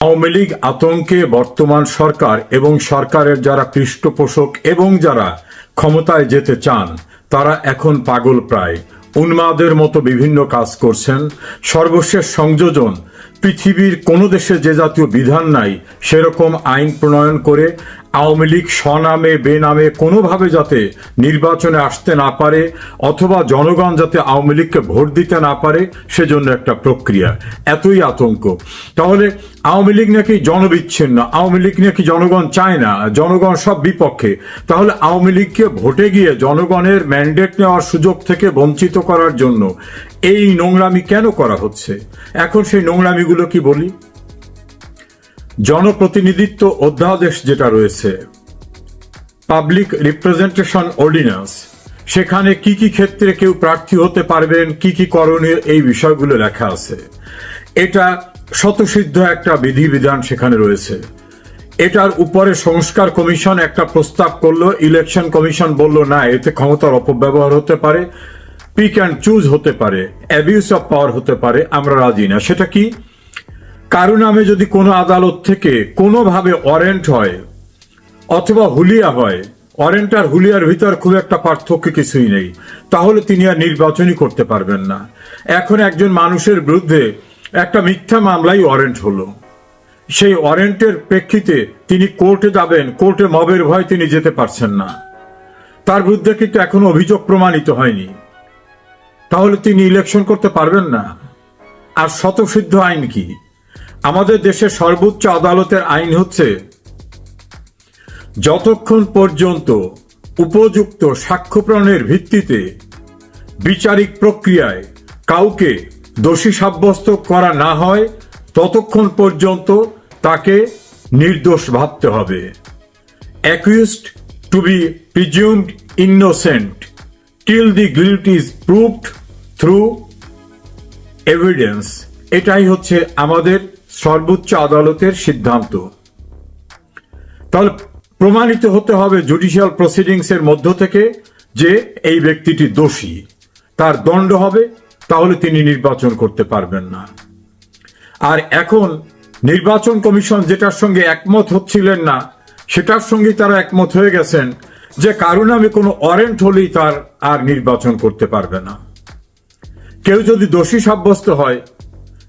আওয়ামী লীগ আতঙ্কে বর্তমান সরকার এবং সরকারের যারা পৃষ্ঠপোষক এবং যারা ক্ষমতায় যেতে চান, তারা এখন পাগল প্রায়। উন্মাদের মতো বিভিন্ন কাজ করছেন। সর্বশেষ সংযোজন, পৃথিবীর কোনো দেশে যে জাতীয় বিধান নাই, সেরকম আইন প্রণয়ন করে আওয়ামী লীগ স্বনামে, বেনামে কোনোভাবে যাতে নির্বাচনে আসতে না পারে অথবা জনগণ যাতে আওয়ামী লীগকে ভোট দিতে না পারে, সেজন্য একটা প্রক্রিয়া। এতই আতঙ্ক। তাহলে আওয়ামী লীগ নাকি জনবিচ্ছিন্ন? আওয়ামী লীগ নাকি জনগণ চায় না? জনগণ সব বিপক্ষে। তাহলে আওয়ামী লীগকে ভোটে গিয়ে জনগণের ম্যান্ডেট নেওয়ার সুযোগ থেকে বঞ্চিত করার জন্য এই নোংরামি কেন করা হচ্ছে? এখন সেই নোংরামিগুলো কি বলি? জনপ্রতিনিধিত্ব অধ্যাদেশ যেটা রয়েছে। পাবলিক রিপ্রেজেন্টেশন অর্ডিন্যান্স সেখানে কি কি ক্ষেত্রে কেউ প্রার্থী হতে পারবেন, কি কি করণীয়, এই বিষয়গুলো লেখা আছে। এটা শতসিদ্ধ একটা বিধিবিধান সেখানে রয়েছে। এটার উপরে সংস্কার কমিশন একটা প্রস্তাব করল ইলেকশন কমিশন বলল, না, এতে ক্ষমতার অপব্যবহার হতে পারে পিক অ্যান্ড চুজ হতে পারে অ্যাবিউস অফ পাওয়ার হতে পারে, আমরা রাজি না। সেটা কি? কারও নামে যদি কোনো আদালত থেকে কোনোভাবে ওয়ারেন্ট হয় অথবা হুলিয়া হয়, ওয়ারেন্ট আর হুলিয়ার ভিতর খুব একটা পার্থক্য কিছুই নেই। তাহলে তিনি আর নির্বাচনই করতে পারবেন না। এখন একজন মানুষের বিরুদ্ধে একটা মিথ্যা মামলাই ওয়ারেন্ট হলো। সেই ওয়ারেন্টের প্রেক্ষিতে তিনি কোর্টে যাবেন, কোর্টে মবের ভয় তিনি যেতে পারছেন না। তার বিরুদ্ধে কিন্তু এখনও অভিযোগ প্রমাণিত হয়নি। তাহলে তিনি ইলেকশন করতে পারবেন না? আর শতসিদ্ধ আইন কি? আমাদের দেশের সর্বোচ্চ আদালতের আইন হচ্ছে যতক্ষণ পর্যন্ত উপযুক্ত সাক্ষ্যপ্রণের ভিত্তিতে বিচারিক প্রক্রিয়ায় কাউকে দোষী সাব্যস্ত করা না হয়, ততক্ষণ পর্যন্ত তাকে নির্দোষ ভাবতে হবে। Accused to be presumed innocent till the guilt is proved through evidence এটাই হচ্ছে আমাদের সর্বোচ্চ আদালতের সিদ্ধান্ত। তাহলে প্রমাণিত হতে হবে জুডিশিয়াল প্রসিডিংস এর মধ্য থেকে যে এই ব্যক্তিটি দোষী। তার দণ্ড হবে, তাহলে তিনি নির্বাচন করতে পারবেন না। আর এখন নির্বাচন কমিশন যেটার সঙ্গে একমত হচ্ছিলেন না, সেটার সঙ্গে তারা একমত হয়ে গেছেন যে কারও নামে কোনো ওয়ারেন্ট হলেই তার আর নির্বাচন করতে পারবে না। কেউ যদি দোষী সাব্যস্ত হয়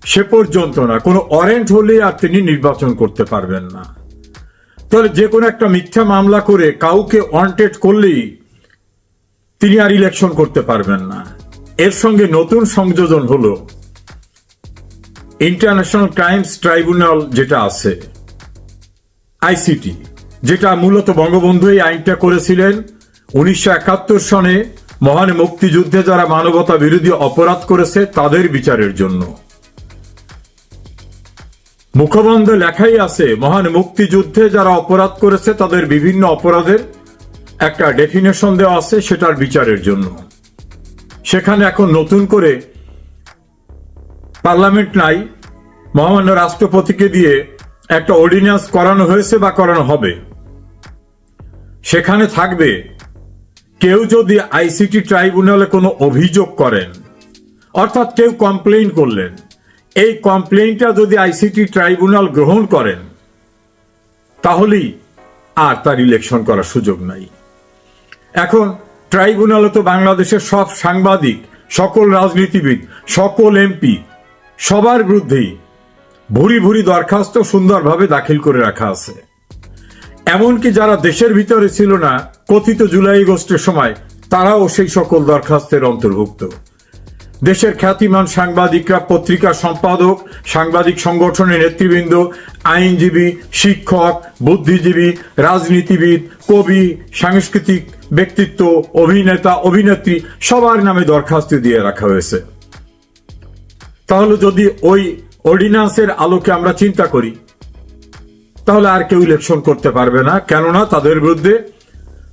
সে পর্যন্ত না, কোনো ওয়ারেন্ট হলেই আর তিনি নির্বাচন করতে পারবেন না। তাহলে যে কোনো একটা মিথ্যা মামলা করে কাউকে ওয়ান্টেড করলেই তিনি আর ইলেকশন করতে পারবেন না। এর সঙ্গে নতুন সংযোজন হলো ইন্টারন্যাশনাল ক্রাইমস ট্রাইব্যুনাল যেটা আছে, আইসিটি, যেটা মূলত বঙ্গবন্ধু এই আইনটা করেছিলেন উনিশশো একাত্তর সনে মহান মুক্তিযুদ্ধে যারা মানবতা বিরোধী অপরাধ করেছে তাদের বিচারের জন্য। মুখবন্ধে লেখাই আছে, মহান মুক্তিযুদ্ধে যারা অপরাধ করেছে তাদের বিভিন্ন অপরাধের একটা ডেফিনেশন দেওয়া আছে সেটার বিচারের জন্য। সেখানে এখন নতুন করে পার্লামেন্ট নাই, মহামান্য রাষ্ট্রপতিকে দিয়ে একটা অর্ডিন্যান্স করানো হয়েছে বা করানো হবে। সেখানে থাকবে, কেউ যদি আইসিটি ট্রাইব্যুনালে কোনো অভিযোগ করেন, অর্থাৎ কেউ কমপ্লেইন করলেন এই কমপ্লেইনটা যদি আইসিটি ট্রাইব্যুনাল গ্রহণ করেন, তাহলেই আর তার ইলেকশন করার সুযোগ নাই। এখন ট্রাইব্যুনালে তো বাংলাদেশের সব সাংবাদিক, সকল রাজনীতিবিদ, সকল এমপি, সবার বিরুদ্ধেই ভুরি ভুরি দরখাস্ত সুন্দরভাবে দাখিল করে রাখা আছে। এমনকি যারা দেশের ভিতরে ছিল না, কথিত জুলাই আগস্টের সময়, তারাও সেই সকল দরখাস্তের অন্তর্ভুক্ত। দেশের খ্যাতিমান সাংবাদিকরা পত্রিকা সম্পাদক, সাংবাদিক সংগঠনের নেতৃবৃন্দ, আইনজীবী, শিক্ষক, বুদ্ধিজীবী, রাজনীতিবিদ, কবি, সাংস্কৃতিক ব্যক্তিত্ব, অভিনেতা, অভিনেত্রী সবার নামে দরখাস্ত দিয়ে রাখা হয়েছে। তাহলে যদি ওই অর্ডিন্যান্সের আলোকে আমরা চিন্তা করি, তাহলে আর কেউ ইলেকশন করতে পারবে না। কেননা তাদের বিরুদ্ধে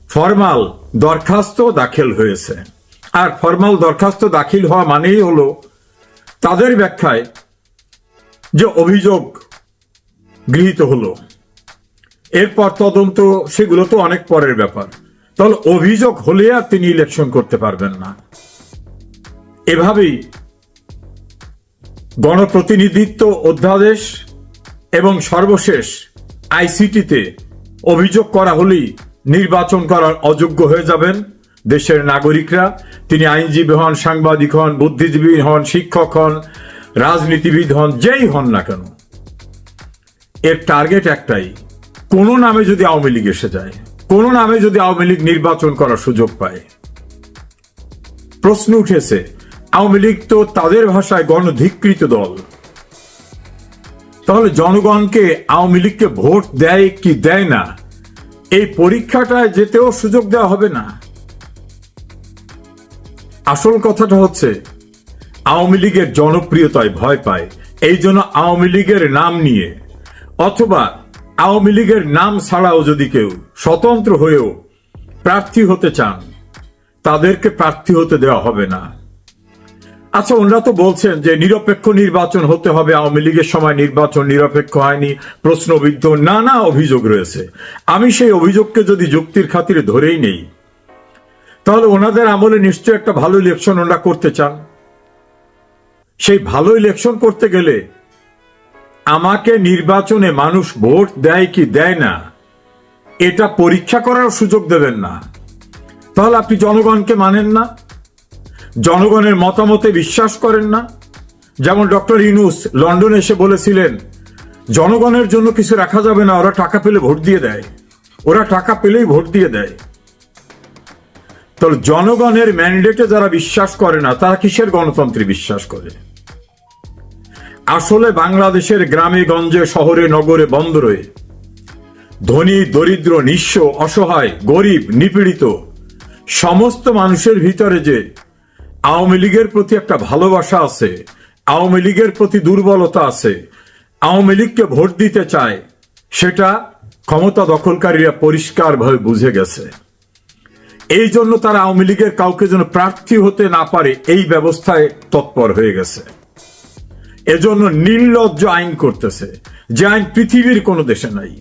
ফরমাল দরখাস্ত দাখিল হয়েছে। আর ফরমাল দরখাস্ত দাখিল হওয়া মানেই হলো তাদের ব্যাখ্যায় যে অভিযোগ গৃহীত হলো। এরপর তদন্ত, সেগুলো তো অনেক পরের ব্যাপার। তাহলে অভিযোগ হলে আর তিনি ইলেকশন করতে পারবেন না। এভাবেই গণপ্রতিনিধিত্ব অধ্যাদেশ এবং সর্বশেষ আইসিটিতে অভিযোগ করা হলেই নির্বাচন করার অযোগ্য হয়ে যাবেন। দেশের নাগরিকরা, তিনি আইনজীবী হন, সাংবাদিক হন, বুদ্ধিজীবী হন, শিক্ষক হন, রাজনীতিবিদ হন, যেই হন না কেন, এর টার্গেট একটাই, কোন নামে যদি আওয়ামী লীগ এসে যায়, কোন নামে যদি আওয়ামী লীগ নির্বাচন করার সুযোগ পায়। প্রশ্ন উঠেছে, আওয়ামী লীগ তো তাদের ভাষায় গণধিকৃত দল। তাহলে জনগণকে আওয়ামী লীগকে ভোট দেয় কি দেয় না? এই পরীক্ষাটায় যেতেও সুযোগ দেওয়া হবে না। আসল কথাটা হচ্ছে, আওয়ামী লীগের জনপ্রিয়তায় ভয় পায়, এই জন্য আওয়ামী লীগের নাম নিয়ে। অথবা আওয়ামী লীগের নাম ছাড়াও যদি কেউ স্বতন্ত্র হয়েও প্রার্থী হতে চান, তাদেরকে প্রার্থী হতে দেওয়া হবে না। আচ্ছা ওনারা তো বলছেন যে নিরপেক্ষ নির্বাচন হতে হবে, আওয়ামী লীগের সময় নির্বাচন নিরপেক্ষ হয়নি, প্রশ্নবিদ্ধ নানা অভিযোগ রয়েছে। আমি সেই অভিযোগকে যদি যুক্তির খাতিরে ধরেই নেই তাহলে ওনাদের আমলে নিশ্চয় একটা ভালো ইলেকশন ওনারা করতে চান। সেই ভালো ইলেকশন করতে গেলে আমাকে নির্বাচনে মানুষ ভোট দেয় কি দেয় না, এটা পরীক্ষা করার সুযোগ দেবেন না। তাহলে আপনি জনগণকে মানেন না, জনগণের মতামতে বিশ্বাস করেন না। যেমন ডক্টর ইনুস লন্ডনে এসে বলেছিলেন, জনগণের জন্য কিছু রাখা যাবে না, ওরা টাকা পেলে ভোট দিয়ে দেয়। ওরা টাকা পেলেই ভোট দিয়ে দেয়। তাহলে জনগণের ম্যান্ডেটে যারা বিশ্বাস করে না, তারা কিসের গণতন্ত্রে বিশ্বাস করে? আসলে বাংলাদেশের গ্রামে, গঞ্জে, শহরে, নগরে, বন্দরে ধনী, দরিদ্র, নিঃস্ব, অসহায়, গরিব, নিপীড়িত সমস্ত মানুষের ভিতরে যে আওয়ামী লীগের প্রতি একটা ভালোবাসা আছে, আওয়ামী লীগের প্রতি দুর্বলতা আছে, আওয়ামী লীগকে ভোট দিতে চায়, সেটা ক্ষমতা দখলকারীরা পরিষ্কারভাবে বুঝে গেছে। এই জন্য তারা আওয়ামী লীগের কাউকে যেন প্রার্থী হতে না পারে, এই ব্যবস্থায় তৎপর হয়ে গেছে। এজন্য নির্লজ্জ আইন করতেছে, যে আইন পৃথিবীর কোনো দেশে নাই।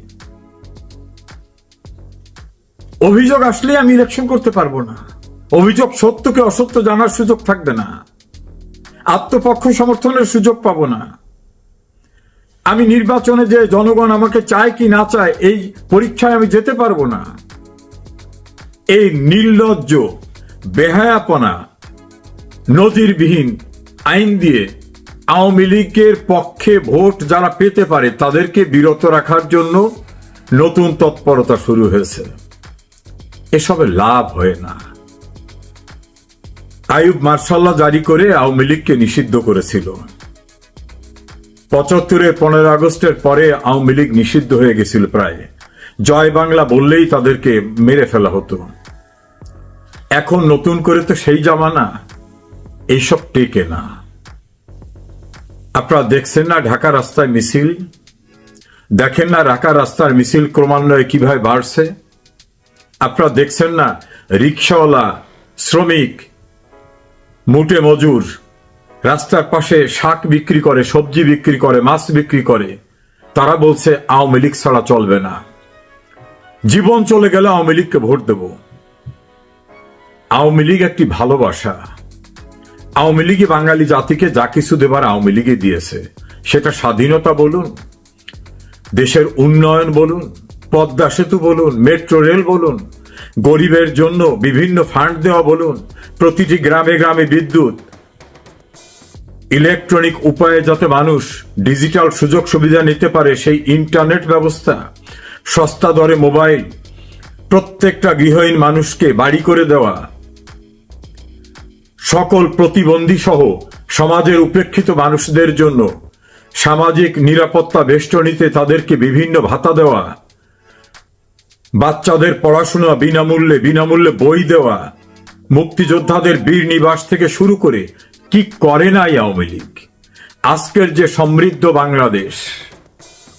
অভিযোগ আসলে আমি ইলেকশন করতে পারব না। অভিযোগ সত্যকে অসত্য জানার সুযোগ থাকবে না। আত্মপক্ষ সমর্থনের সুযোগ পাবো না। আমি নির্বাচনে যে জনগণ আমাকে চায় কি না চায়, এই পরীক্ষায় আমি যেতে পারব না। এই নির্লজ্জ, বেহায়াপনা, নজিরবিহীন আইন দিয়ে আওয়ামী লীগের পক্ষে ভোট যারা পেতে পারে তাদেরকে বিরত রাখার জন্য নতুন তৎপরতা শুরু হয়েছে। এসবে লাভ হয় না। আয়ুব মার্শাল্লাহ জারি করে আওয়ামী লীগকে নিষিদ্ধ করেছিল। পঁচাত্তরের পনেরো আগস্টের পরে আওয়ামী লীগ নিষিদ্ধ হয়ে গেছিল প্রায়। জয় বাংলা বললেই তাদেরকে মেরে ফেলা হতো। এখন নতুন করে তো সেই জামানা। এইসব টেকে না। আপনারা দেখছেন না ঢাকা রাস্তায় মিছিল? দেখেন না ঢাকা রাস্তার মিছিল ক্রমান্বয়ে কীভাবে বাড়ছে? আপনারা দেখছেন না রিক্সাওয়ালা, শ্রমিক, মুটে মজুর, রাস্তার পাশে শাক বিক্রি করে, সবজি বিক্রি করে, মাছ বিক্রি করে, তারা বলছে আওয়ামী লীগ ছাড়া চলবে না। জীবন চলে গেলে আওয়ামী লীগকে ভোট দেব। আওয়ামী লীগ একটি ভালোবাসা। আওয়ামী লীগই বাঙালি জাতিকে যা কিছু দেবার আওয়ামী লীগে দিয়েছে। সেটা স্বাধীনতা বলুন, দেশের উন্নয়ন বলুন, পদ্মা সেতু বলুন, মেট্রো রেল বলুন, গরিবের জন্য বিভিন্ন ফান্ড দেওয়া বলুন, প্রতিটি গ্রামে গ্রামে বিদ্যুৎ, ইলেকট্রনিক উপায়ে যাতে মানুষ ডিজিটাল সুযোগ সুবিধা নিতে পারে সেই ইন্টারনেট ব্যবস্থা, সস্তা দরে মোবাইল, প্রত্যেকটা গৃহহীন মানুষকে বাড়ি করে দেওয়া সকল প্রতিবন্ধী সহ সমাজের উপেক্ষিত মানুষদের জন্য সামাজিক নিরাপত্তা বেষ্টনীতে তাদেরকে বিভিন্ন ভাতা দেওয়া, বাচ্চাদের পড়াশোনা বিনামূল্যে বিনামূল্যে বই দেওয়া, মুক্তিযোদ্ধাদের বীর নিবাস থেকে শুরু করে কি করে নাই আওয়ামী লীগ? আজকের যে সমৃদ্ধ বাংলাদেশ,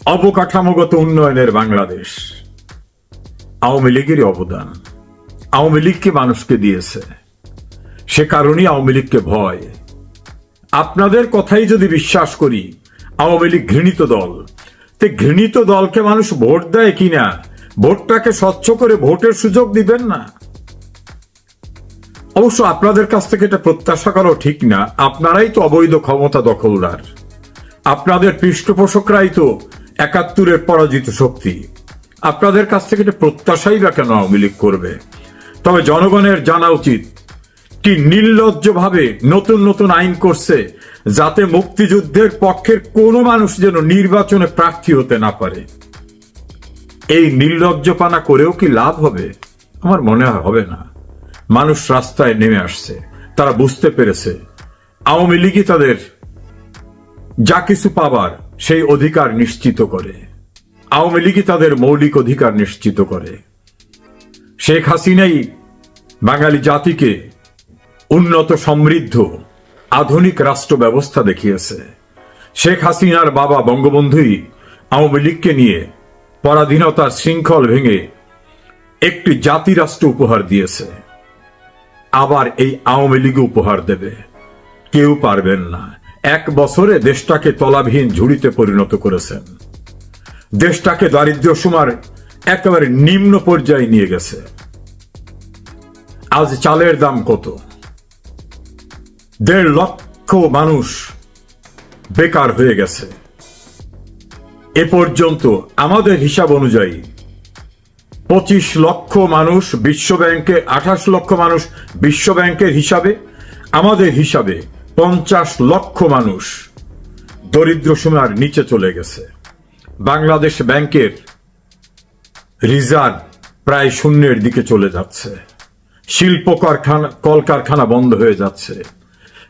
অবকাঠামোগত উন্নয়নের বাংলাদেশ, আওয়ামী লীগেরই অবদান। আওয়ামী লীগকে মানুষকে দিয়েছে? সে কারণেই আওয়ামী লীগকে ভয়। আপনাদের কথাই যদি বিশ্বাস করি, আওয়ামী লীগ ঘৃণিত দল। তে ঘৃণিত দলকে মানুষ ভোট দেয় কিনা ভোটটাকে স্বচ্ছ করে ভোটের সুযোগ দিবেন না? অবশ্য আপনাদের কাছ থেকে এটা প্রত্যাশা করাও ঠিক না। আপনারাই তো অবৈধ ক্ষমতা দখলদার। আপনাদের পৃষ্ঠপোষকরাই তো একাত্তরের পরাজিত শক্তি। আপনাদের কাছ থেকে এটা প্রত্যাশাই বা কেন আওয়ামী লীগ করবে? তবে জনগণের জানা উচিত কি নির্লজ্জভাবে নতুন নতুন আইন করছে যাতে মুক্তিযুদ্ধের পক্ষের কোনো মানুষ যেন নির্বাচনে প্রার্থী হতে না পারে? এই নির্লজ্জপানা করেও কি লাভ হবে? আমার মনে হয় হবে না। মানুষ রাস্তায় নেমে আসছে, তারা বুঝতে পেরেছে। আওয়ামী লীগই তাদের যা কিছু পাবার সেই অধিকার নিশ্চিত করে। আওয়ামী লীগই তাদের মৌলিক অধিকার নিশ্চিত করে। শেখ হাসিনাই বাঙালি জাতিকে উন্নত সমৃদ্ধ আধুনিক রাষ্ট্র ব্যবস্থা দেখিয়েছে। শেখ হাসিনার বাবা বঙ্গবন্ধুই আওয়ামী লীগকে নিয়ে পরাধীনতার শৃঙ্খল ভেঙে একটি জাতি রাষ্ট্র উপহার দিয়েছে। আবার এই আওয়ামী লীগ উপহার দেবে। কেউ পারবেন না। এক বছরে দেশটাকে তলাবিহীন ঝুড়িতে পরিণত করেছেন। দেশটাকে দারিদ্র্য সীমার একেবারে নিম্ন পর্যায়ে নিয়ে গেছে। আজ চালের দাম কত? দেড় লক্ষ মানুষ বেকার হয়ে গেছে। এ পর্যন্ত আমাদের হিসাব অনুযায়ী পঁচিশ লক্ষ মানুষ বিশ্ব ব্যাংকে আঠাশ লক্ষ মানুষ বিশ্ব ব্যাংকের হিসাবে, আমাদের হিসাবে পঞ্চাশ লক্ষ মানুষ দরিদ্র সীমার নিচে চলে গেছে। বাংলাদেশ ব্যাংকের রিজার্ভ প্রায় শূন্যের দিকে চলে যাচ্ছে। শিল্প কারখানা, কলকারখানা বন্ধ হয়ে যাচ্ছে।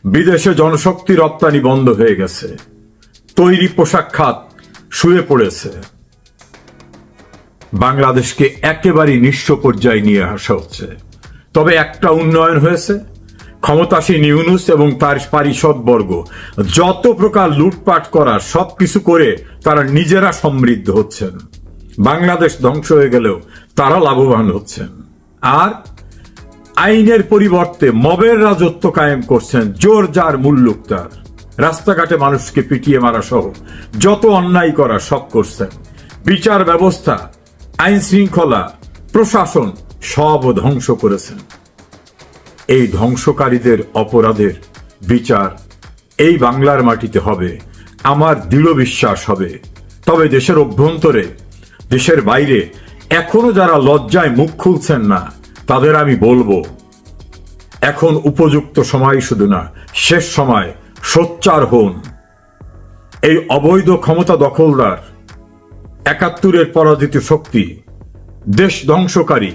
বিদেশে জনশক্তি রপ্তানি বন্ধ হয়ে গেছে। তৈরি পোশাক খাত শুয়ে পড়েছে। বাংলাদেশকে একেবারেই নিঃস্ব পর্যায়ে নিয়ে আসা হচ্ছে। তবে একটা উন্নয়ন হয়েছে। ক্ষমতাসীন ইউনুস এবং তার পারিষদ বর্গ যত প্রকার লুটপাট করা সবকিছু করে তারা নিজেরা সমৃদ্ধ হচ্ছেন। বাংলাদেশ ধ্বংস হয়ে গেলেও তারা লাভবান হচ্ছেন। আর আইনের পরিবর্তে মবের রাজত্ব কায়েম করছেন জোর যার মুল্লুক রাস্তাঘাটে মানুষকে পিটিয়ে মারা সহ যত অন্যায় করা সব করছেন। বিচার ব্যবস্থা, আইন শৃঙ্খলা, প্রশাসন সব ধ্বংস করেছেন। এই ধ্বংসকারীদের অপরাধের বিচার এই বাংলার মাটিতে হবে, আমার দৃঢ় বিশ্বাস হবে। তবে দেশের অভ্যন্তরে, দেশের বাইরে এখনও যারা লজ্জায় মুখ খুলছেন না তাদের আমি বলব, এখন উপযুক্ত সময় শুধু না, শেষ সময়, সোচ্চার হন। এই অবৈধ ক্ষমতা দখলদার, একাত্তরের পরাজিত শক্তি, দেশ ধ্বংসকারী,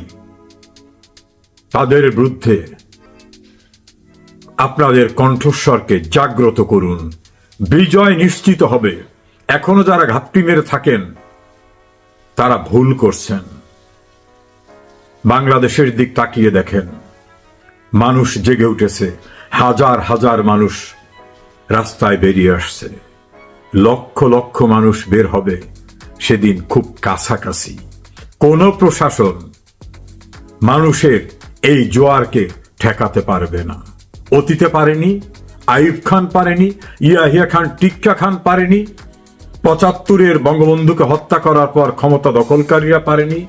তাদের বিরুদ্ধে আপনাদের কণ্ঠস্বরকে জাগ্রত করুন। বিজয় নিশ্চিত হবে। এখনও যারা ঘাপটি মেরে থাকেন, তারা ভুল করছেন। বাংলাদেশের দিক তাকিয়ে দেখেন। মানুষ জেগে উঠেছে। হাজার হাজার মানুষ রাস্তায় বেরিয়ে আসছে। লক্ষ লক্ষ মানুষ বের হবে সেদিন খুব কাছাকাছি। কোন প্রশাসন মানুষের এই জোয়ারকে ঠেকাতে পারবে না। অতীতে পারেনি আইব খান পারেনি, ইয়াহিয়া খান, টিক্কা খান পারেনি, পঁচাত্তরের বঙ্গবন্ধুকে হত্যা করার পর ক্ষমতা দখলকারীরা পারেনি।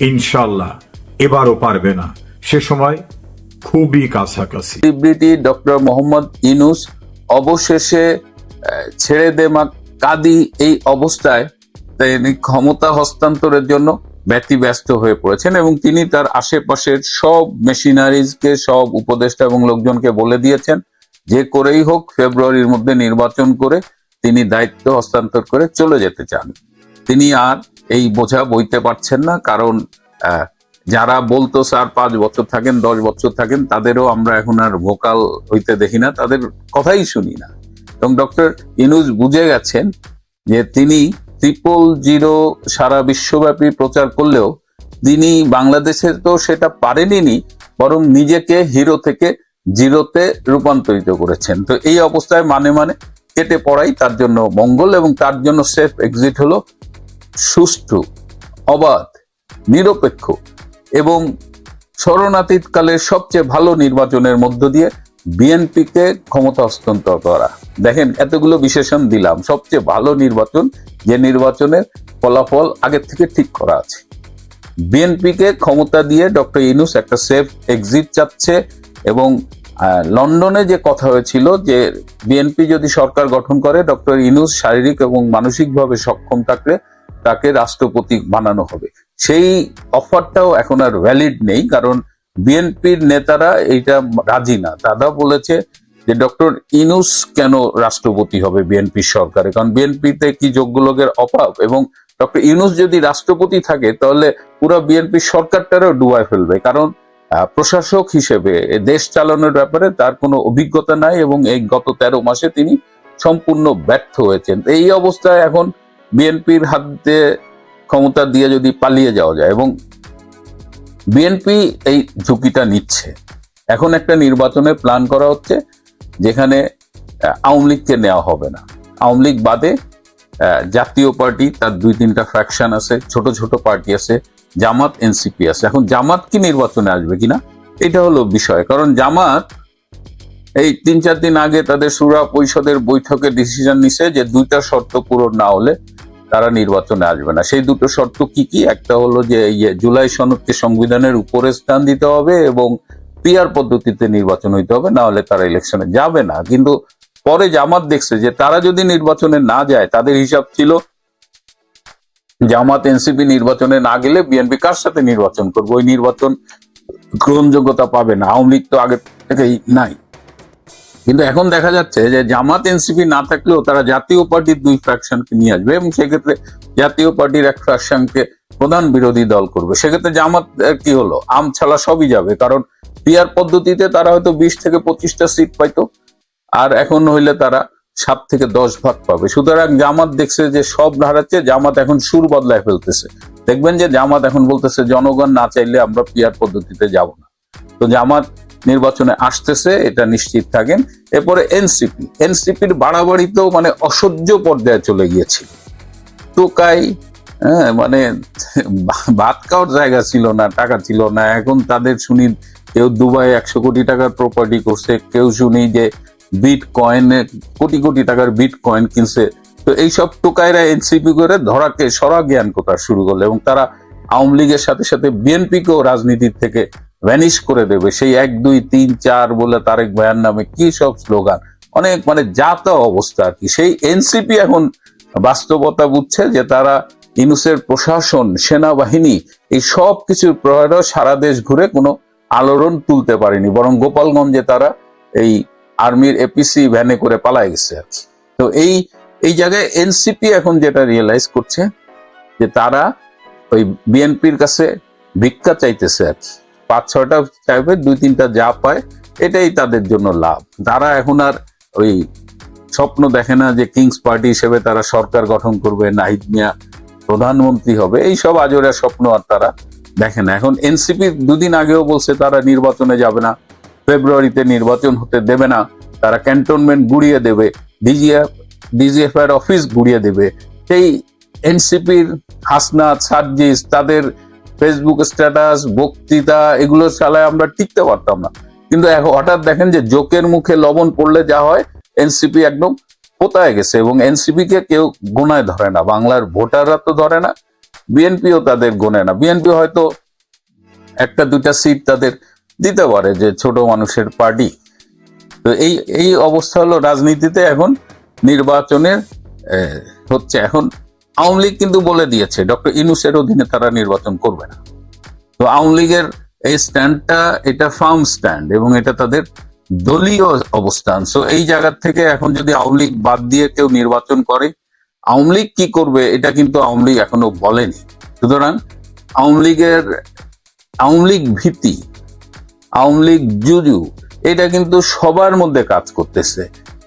ইনশাল্লাহ এবারও পারবে না। সে সময় খুবই কাছাকাছি। সেলিব্রিটি ডক্টর মোহাম্মদ ইনুস অবশেষে ছেড়ে দে মা কাদি এই অবস্থায় তিনি ক্ষমতা হস্তান্তরের জন্য ব্যতিব্যস্ত হয়ে পড়েছেন এবং তিনি তার আশেপাশের সব মেশিনারিজকে, সব উপদেষ্টা এবং লোকজনকে বলে দিয়েছেন, যে করেই হোক ফেব্রুয়ারির মধ্যে নির্বাচন করে তিনি দায়িত্ব হস্তান্তর করে চলে যেতে চান। তিনি আর এই বোঝা বইতে পারছেন না, কারণ যারা বলতো, স্যার, পাঁচ বছর থাকেন, দশ বছর থাকেন, তাদেরও আমরা এখন আর ভোকাল হইতে দেখি না, তাদের কথাই শুনি না। এবং ডক্টর ইনুজ বুঝে গেছেন যে তিনি ট্রিপল জিরো সারা বিশ্বব্যাপী প্রচার করলেও তিনি বাংলাদেশে তো সেটা পারেনি বরং নিজেকে হিরো থেকে জিরোতে রূপান্তরিত করেছেন। তো এই অবস্থায় মানে মানে কেটে পড়াই তার জন্য মঙ্গল এবং তার জন্য সেফ এক্সিট হলো সুষ্ঠু, অবাধ, নিরপেক্ষ এবং শরণাতীতকালের সবচেয়ে ভালো নির্বাচনের মধ্য দিয়ে বিএনপিকে ক্ষমতা হস্তান্তর করা। দেখেন, এতগুলো বিশেষণ দিলাম। সবচেয়ে ভালো নির্বাচন যে নির্বাচনের ফলাফল আগের থেকে ঠিক করা আছে। বিএনপিকে ক্ষমতা দিয়ে ডক্টর ইনুস একটা সেফ এক্সিট চাচ্ছে এবং লন্ডনে যে কথা হয়েছিল যে বিএনপি যদি সরকার গঠন করে, ডক্টর ইনুস শারীরিক এবং মানসিকভাবে সক্ষম থাকলে তাকে রাষ্ট্রপতি বানানো হবে। সেই অফারটাও এখন আর ভ্যালিড নেই, কারণ বিএনপির নেতারা এইটা রাজি না। তারা বলেছে যে, ডক্টর ইনুস কেন রাষ্ট্রপতি হবে বিএনপির সরকারে? কারণ বিএনপিতে কি যোগ্য লোকের অভাব? এবং ডক্টর ইউনুস যদি রাষ্ট্রপতি থাকে, তাহলে পুরো বিএনপি সরকারটারও ডুবাই ফেলবে। কারণ প্রশাসক হিসেবে দেশ চালানোর ব্যাপারে তার কোনো অভিজ্ঞতা নাই এবং এই গত তেরো মাসে তিনি সম্পূর্ণ ব্যর্থ হয়েছেন। এই অবস্থায় এখন বিএনপির হাতে ক্ষমতা দিয়ে যদি পালিয়ে যাওয়া যায় এবং বিএনপি এই ঝুঁকিটা নিচ্ছে। এখন একটা নির্বাচনের প্ল্যান করা হচ্ছে যেখানে আওয়ামী লীগকে নেওয়া হবে না। আওয়ামী লীগ বাদে জাতীয় পার্টি, তার দুই তিনটা ফ্র্যাকশন আছে, ছোট ছোট পার্টি আছে, জামাত এনসিপি আছে। এখন জামাত কি নির্বাচনে আসবে কিনা? এটা হলো বিষয়। কারণ জামাত এই তিন চার দিন আগে তাদের সুরা পরিষদের বৈঠকে ডিসিশন নিছে যে দুইটা শর্ত পূরণ না হলে তারা নির্বাচনে আসবে না। সেই দুটো শর্ত কি কি? একটা হলো যে জুলাই সনদকে সংবিধানের উপরে স্থান দিতে হবে এবং পিআর পদ্ধতিতে নির্বাচন হইতে হবে, না হলে তারা ইলেকশনে যাবে না। কিন্তু পরে জামাত দেখছে যে, তারা যদি নির্বাচনে না যায়, তাদের হিসাব ছিল জামাত, এনসিপি নির্বাচনে না গেলে বিএনপি কার সাথে নির্বাচন করবে? ওই নির্বাচন গ্রহণযোগ্যতা পাবে না। আওয়ামী লীগ তো আগে থেকেই নাই। কিন্তু এখন দেখা যাচ্ছে যে জামাত এনসিপি না থাকলেও তারা জাতীয় পার্টির দুই ফ্র্যাকশনকে নিয়ে আসবে এবং সেক্ষেত্রে জাতীয় পার্টির এক ফ্র্যাকশনকে প্রধান বিরোধী দল করবে। সেক্ষেত্রে জামাত কি হলো? আম ছাড়া সবই যাবে, কারণ পিয়ার পদ্ধতিতে তারা হয়তো বিশ থেকে পঁচিশটা সিট পাইতো, আর এখন হইলে তারা সাত থেকে দশ ভাগ পাবে। সুতরাং জামাত দেখছে যে সব হারাচ্ছে জামাত এখন সুর বদলায় ফেলতেছে। দেখবেন যে জামাত এখন বলতেছে, জনগণ না চাইলে আমরা পিয়ার পদ্ধতিতে যাব না। তো জামাত নির্বাচনে আসতেছে, এটা নিশ্চিত থাকেন। এরপরে এনসিপি। এনসিপির বাড়াবাড়িতেও মানে অসহ্য পর্যায়ে চলে গিয়েছিল। টোকাই হ্যাঁ মানে ভাত খাওয়ার জায়গা ছিল না, টাকা ছিল না। এখন তাদের শুনি কেউ দুবাই একশো কোটি টাকার প্রপার্টি করছে, কেউ শুনি যে বিট কয়েনে কোটি কোটি টাকার বিট কয়েন কিনছে। তো এইসব টোকাইরা এনসিপি করে ধরাকে সরা জ্ঞান কোথা শুরু করল এবং তারা আওয়ামী লীগের সাথে সাথে বিএনপিকেও রাজনীতির থেকে ভ্যানিশ করে দেবে। সেই এক, দুই, তিন, চার বলে তারেক ভাইয়ার নামে কি সব স্লোগান অনেক মানে যাতা অবস্থা আর কি। সেই এনসিপি এখন বাস্তবতা বুঝছে যে তারা ইনুসের প্রশাসন, সেনাবাহিনী, এই সব কিছুর প্রয়োগ সারা দেশ ঘুরে কোনো আলোড়ন তুলতে পারেনি। বরং গোপালগঞ্জে তারা এই আর্মির এপিসি ভ্যানে করে পালায় গেছে আর কি। তো এই এই জায়গায় এনসিপি এখন যেটা রিয়েলাইজ করছে যে তারা ওই বিএনপির কাছে ভিক্ষা চাইতেছে আর কি। পাঁচ ছয়টা চাইবে দুই তিনটা যা পায়, এটাই তাদের জন্য লাভ। তারা এখন আর ওই স্বপ্ন দেখে না যে কিংস পার্টি হিসেবে তারা সরকার গঠন করবে, নাহিদ মিয়া প্রধানমন্ত্রী হবে, এই সব আজরা স্বপ্ন আর তারা দেখে না। এখন এনসিপি দুদিন আগেও বলছে তারা নির্বাচনে যাবে না, ফেব্রুয়ারিতে নির্বাচন হতে দেবে না, তারা ক্যান্টনমেন্ট গুড়িয়ে দেবে ডিজিএফ ডিজিএফ এর অফিস গুড়িয়ে দেবে। সেই এনসিপির হাসনাত সার্জিস, তাদের ফেসবুক স্ট্যাটাস বক্তৃতা এগুলো চালায় আমরা টিকতে পারতাম না। কিন্তু হঠাৎ দেখেন যে জোকের মুখে লবণ পড়লে যা হয় এনসিপি একদম কোথায় গেছে এবং এনসিপি কে কেউ গোনায় ধরে না। বাংলার ভোটাররা তো ধরে না বিএনপিও তাদের গোনে না। বিএনপি হয়তো একটা, দুইটা সিট তাদের দিতে পারে যে ছোট মানুষের পার্টি তো এই এই অবস্থা হলো রাজনীতিতে এখন, নির্বাচনের হচ্ছে এখন আওয়ামী লীগ কিন্তু বলে দিয়েছে, ডক্টর ইনুসের অধীনে তারা নির্বাচন করবে না। তো আওয়ামী লীগের এই স্ট্যান্ডটা, এটা ফার্ম স্ট্যান্ড এবং এটা তাদের দলীয় অবস্থান। সো এই জায়গা থেকে এখন যদি আওয়ামী লীগ বাদ দিয়ে কেউ নির্বাচন করে, আওয়ামী লীগ কি করবে এটা কিন্তু আওয়ামী লীগ এখনও বলেনি। সুতরাং আওয়ামী লীগের, আওয়ামী লীগ ভীতি, আওয়ামী লীগ জুজু, এটা কিন্তু সবার মধ্যে কাজ করতেছে।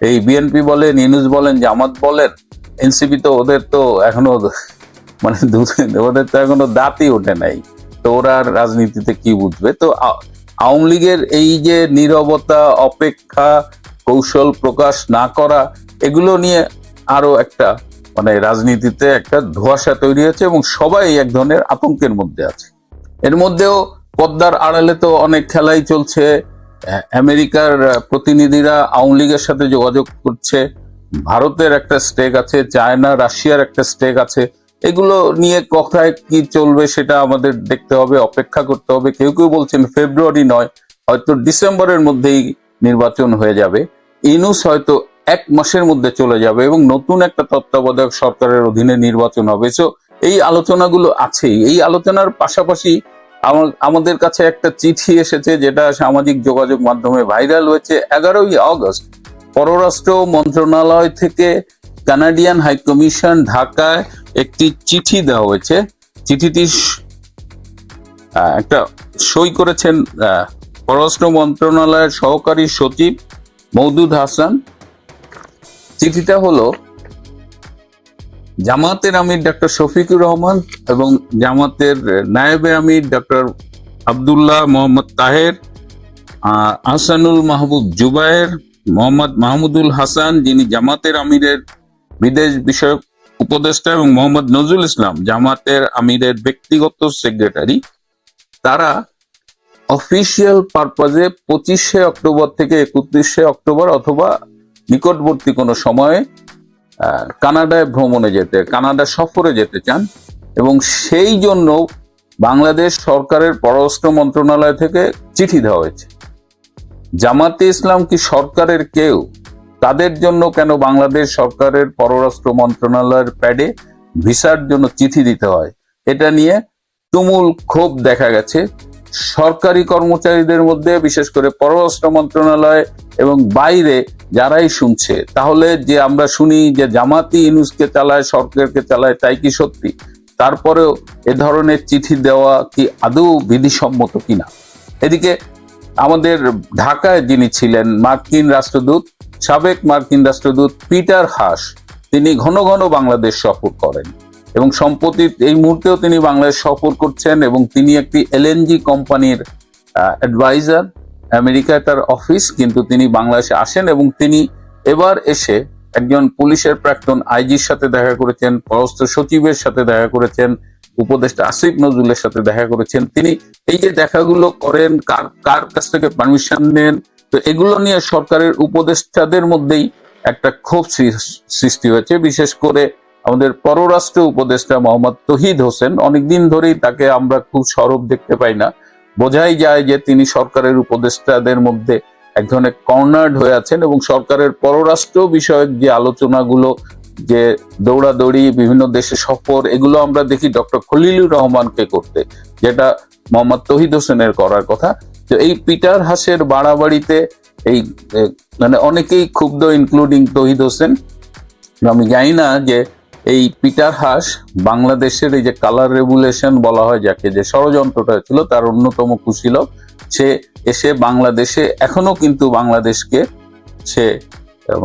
এই বিএনপি বলেন, ইনুস বলেন, জামাত বলেন এনসিপি তো ওদের তো এখনও মানে ওদের তো এখনও দাঁতই ওঠে নাই। তো ওরা রাজনীতিতে কি বুঝবে? তো আওয়ামী লীগের এই যে নীরবতা, অপেক্ষা, কৌশল প্রকাশ না করা, এগুলো নিয়ে আরও একটা মানে রাজনীতিতে একটা ধোঁয়াশা তৈরি হয়েছে এবং সবাই এক ধরনের আতঙ্কের মধ্যে আছে। এর মধ্যেও পদ্মার আড়ালে তো অনেক খেলাই চলছে। আমেরিকার প্রতিনিধিরা আওয়ামী লীগের সাথে যোগাযোগ করছে। ভারতের একটা স্টেক আছে, চায়না, রাশিয়ার একটা স্টেক আছে। এগুলো নিয়ে কথায় কি চলবে সেটা আমাদের দেখতে হবে, অপেক্ষা করতে হবে। কেউ কেউ বলছেন ফেব্রুয়ারি নয়, হয়তো ডিসেম্বরের মধ্যেই নির্বাচন হয়ে যাবে। ইনুস হয়তো এক মাসের মধ্যে চলে যাবে এবং নতুন একটা তত্ত্বাবধায়ক সরকারের অধীনে নির্বাচন হবে। সো এই আলোচনাগুলো আছেই। এই আলোচনার পাশাপাশি আমা- আমাদের কাছে একটা চিঠি এসেছে যেটা সামাজিক যোগাযোগ মাধ্যমে ভাইরাল হয়েছে এগারোই আগস্ট। পররাষ্ট্র মন্ত্রণালয় থেকে কানাডিয়ান হাই কমিশন ঢাকায় একটি চিঠি দেওয়া হয়েছে। চিঠিটি একটা সই করেছেন পররাষ্ট্র মন্ত্রণালয়ের সহকারী সচিব মৌদুদ হাসান। চিঠিটা হলো জামাতের আমির ডক্টর শফিকুর রহমান এবং জামাতের নায়েবে আমির ডক্টর আবদুল্লাহ মোহাম্মদ তাহের আহ, আহসানুল মাহবুব জুবায়ের মোহাম্মদ মাহমুদুল হাসান, যিনি জামাতের আমিরের বিদেশ বিষয়ক উপদেষ্টা এবং মোহাম্মদ নজরুল ইসলাম, জামাতের আমিরের ব্যক্তিগত সেক্রেটারি, তারা অফিসিয়াল পারপাজে পঁচিশে অক্টোবর থেকে একত্রিশে অক্টোবর অথবা নিকটবর্তী কোনো সময়ে কানাডায় ভ্রমণে যেতে, কানাডা সফরে যেতে চান এবং সেই জন্য বাংলাদেশ সরকারের পররাষ্ট্র মন্ত্রণালয় থেকে চিঠি দেওয়া হয়েছে। জামাতে ইসলাম কি সরকারের কেউ? তাদের জন্য কেন বাংলাদেশ সরকারের পররাষ্ট্র মন্ত্রণালয়ের প্যাডে ভিসার জন্য চিঠি দিতে হয়? এটা নিয়ে তুমুল ক্ষোভ দেখা গেছে। সরকারি কর্মচারীদের মধ্যে, বিশেষ করে পররাষ্ট্র মন্ত্রণালয় এবং বাইরে যারাই শুনছে, তাহলে যে আমরা শুনি যে জামাতি ইনুসকে চালায়, সরকারকে চালায়, তাই কি সত্যি? তারপরেও এ ধরনের চিঠি দেওয়া কি আদৌ বিধিসম্মত কিনা? এদিকে আমাদের ঢাকায় যিনি ছিলেন মার্কিন রাষ্ট্রদূত, সাবেক মার্কিন রাষ্ট্রদূত পিটার হাস তিনি ঘন ঘন বাংলাদেশ সফর করেন এবং সম্প্রতি এই মুহূর্তেও তিনি বাংলাদেশ সফর করছেন এবং তিনি একটি এলএনজি কোম্পানির অ্যাডভাইজার আমেরিকায় তার অফিস কিন্তু তিনি বাংলাদেশে আসেন এবং তিনি এবার এসে একজন পুলিশের প্রাক্তন আইজির সাথে দেখা করেছেন, পররাষ্ট্র সচিবের সাথে দেখা করেছেন উপদেষ্টা আসিফ নজরুলের সাথে দেখা করেছেন। তিনি এই যে দেখাগুলো করেন, কার কার কাছ থেকে পারমিশন নেন, তো এগুলো নিয়ে সরকারের উপদেষ্টাদের মধ্যেই একটা ক্ষোভ সৃষ্টি হয়েছে। বিশেষ করে আমাদের পররাষ্ট্র উপদেষ্টা মোহাম্মদ তহিদ হোসেন, অনেকদিন ধরেই তাকে আমরা খুব সরব দেখতে পাই না। বোঝাই যায় যে তিনি সরকারের উপদেষ্টাদের মধ্যে এক ধরনের কর্নার্ড হয়ে আছেন এবং সরকারের পররাষ্ট্র বিষয়ক যে আলোচনাগুলো যে দৌড়াদৌড়ি, বিভিন্ন দেশে সফর, এগুলো আমরা দেখি ডক্টর খলিলুর রহমানকে করতে, যেটা মোহাম্মদ তহিদ হোসেনের করার কথা। তো এই পিটার হাসের বাড়াবাড়িতে এই মানে অনেকেই ক্ষুব্ধ ইনক্লুডিং তহিদ হোসেন। আমি জানি না যে এই পিটার হাস বাংলাদেশের এই যে কালার রেগুলেশন বলা হয় যাকে, যে ষড়যন্ত্রটা ছিল, তার অন্যতম কুশীলক, সে এসে বাংলাদেশে, এখনও কিন্তু বাংলাদেশকে সে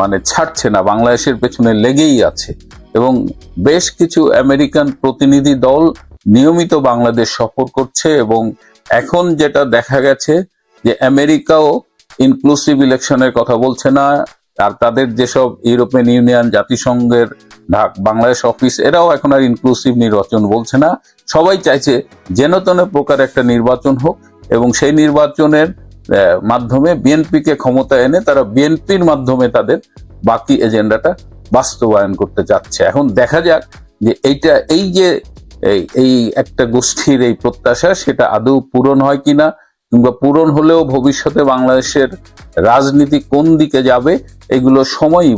মানে ছাড়ছে না, বাংলাদেশের পেছনে লেগেই আছে। এবং বেশ কিছু আমেরিকান প্রতিনিধি দল নিয়মিত বাংলাদেশ সফর করছে এবং এখন যেটা দেখা গেছে যে আমেরিকাও ইনক্লুসিভ ইলেকশনের কথা বলছে না, আর তাদের যেসব ইউরোপিয়ান ইউনিয়ন, জাতিসংঘের ঢাক, বাংলাদেশ অফিস, এরাও এখন আর ইনক্লুসিভ নির্বাচন বলছে না। সবাই চাইছে যেন তেন প্রকার একটা নির্বাচন হোক এবং সেই নির্বাচনের মাধ্যমে বিএনপিকে ক্ষমতা এনে তারা বিএনপির মাধ্যমে তাদের বাকি এজেন্ডাটা বাস্তবায়ন করতে যাচ্ছে এখন দেখা যাক যে এইটা, এই যে এই একটা গোষ্ঠীর এই প্রত্যাশা, সেটা আদৌ পূরণ হয় কিনা কিংবা পূরণ হলেও ভবিষ্যতে বাংলাদেশের রাজনীতি কোন দিকে যাবে, এগুলো সময়ই।